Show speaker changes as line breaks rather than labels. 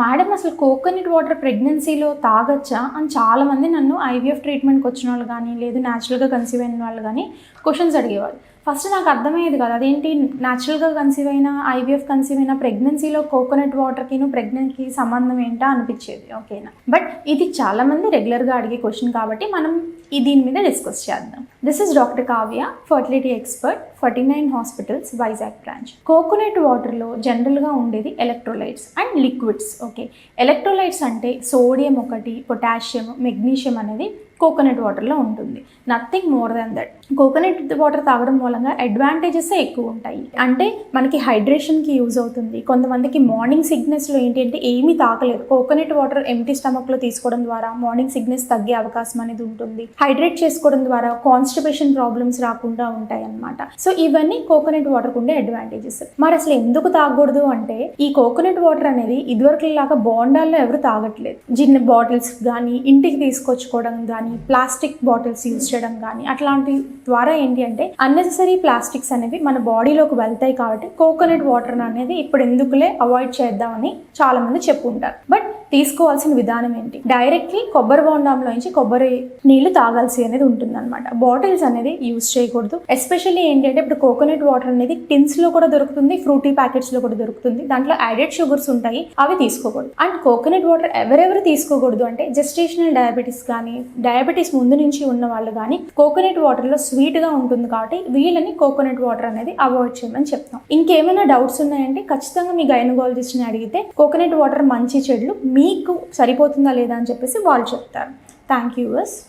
Madam అసలు coconut water ప్రెగ్నెన్సీలో తాగొచ్చా? అని చాలామంది నన్ను ఐవీఎఫ్ ట్రీట్మెంట్కి వచ్చిన వాళ్ళు కానీ లేదు న్యాచురల్గా కన్సీవ్ అయిన వాళ్ళు కానీ క్వశ్చన్స్ అడిగేవాళ్ళు. ఫస్ట్ నాకు అర్థమయ్యేది కదా. అదేంటి? న్యాచురల్గా కన్సీవ్ అయినా ఐవీఎఫ్ కన్సీవ్ అయినా ప్రెగ్నెన్సీలో కోకోనట్ వాటర్కిను ప్రెగ్నెంట్కి సంబంధం ఏంటా అనిపించేది. ఓకేనా బట్ ఇది చాలామంది రెగ్యులర్గా అడిగే క్వశ్చన్ కాబట్టి మనం ఈ దీని మీద డిస్కస్ చేద్దాం. This is doctor Kavya fertility expert forty nine hospitals Vizag branch coconut వాటర్లో జనరల్గా ఉండేది electrolytes and liquids okay electrolytes అంటే సోడియం ఒకటి పొటాషియం మెగ్నీషియం అనేది కోకోనట్ వాటర్లో ఉంటుంది. Nothing more than that coconut water తాగడం మూలంగా అడ్వాంటేజెస్ ఎక్కువ ఉంటాయి. అంటే మనకి హైడ్రేషన్కి యూజ్ అవుతుంది. కొంతమందికి మార్నింగ్ సిగ్నెస్లో ఏంటి అంటే ఏమీ తాగలేదు కోకోనట్ వాటర్ ఎంటీ స్టమక్లో తీసుకోవడం ద్వారా మార్నింగ్ సిగ్నెస్ తగ్గే అవకాశం అనేది ఉంటుంది. హైడ్రేట్ చేసుకోవడం ద్వారా కాన్స్టిపేషన్ ప్రాబ్లమ్స్ రాకుండా ఉంటాయి అన్నమాట సో ఇవన్నీ కోకోనట్ వాటర్ ఉండే అడ్వాంటేజెస్ మరి అసలు ఎందుకు తాగకూడదు అంటే ఈ కోకోనట్ వాటర్ అనేది ఇదివరకు లాగా బోండాల్లో ఎవరు తాగట్లేదు. చిన్న బాటిల్స్ కానీ ఇంటికి తీసుకొచ్చుకోవడం కానీ ప్లాస్టిక్ బాటిల్స్ యూజ్ చేయడం కానీ అట్లాంటి ద్వారా ఏంటి అంటే అన్నెసరీ ప్లాస్టిక్స్ అనేవి మన బాడీలోకి వెళ్తాయి కాబట్టి కోకోనట్ వాటర్ అనేది ఇప్పుడు ఎందుకులే అవాయిడ్ చేద్దామని చాలా మంది చెప్పుకుంటారు బట్ తీసుకోవాల్సిన విధానం ఏంటి? డైరెక్ట్లీ కొబ్బరి బోండాంలో నుంచి కొబ్బరి నీళ్ళు తాగాల్సి అనేది ఉంటుందన్నమాట. బాటిల్స్ అనేది యూస్ చేయకూడదు. ఎస్పెషల్లీ ఏంటి అంటే ఇప్పుడు కోకోనట్ వాటర్ అనేది టిన్స్లో కూడా దొరుకుతుంది ఫ్రూటీ ప్యాకెట్స్లో కూడా దొరుకుతుంది. దాంట్లో యాడెడ్ షుగర్స్ ఉంటాయి అవి తీసుకోకూడదు. అండ్ కోకోనట్ వాటర్ ఎవరెవరు తీసుకోకూడదు అంటే జెస్టేషనల్ డయాబెటీస్ కానీ డయాబెటీస్ ముందు నుంచి ఉన్న వాళ్ళు కానీ కోకోనట్ వాటర్లో స్వీట్గా ఉంటుంది కాబట్టి వీళ్ళని కోకోనట్ వాటర్ అనేది అవాయిడ్ చేయమని చెప్తాం. ఇంకేమైనా డౌట్స్ ఉన్నాయంటే ఖచ్చితంగా మీ గైనకాలజిస్ట్ని అడిగితే కోకోనట్ వాటర్ మంచి చెడులు మీకు సరిపోతుందా లేదా అని చెప్పేసి వాళ్ళు చెప్తారు. Thank you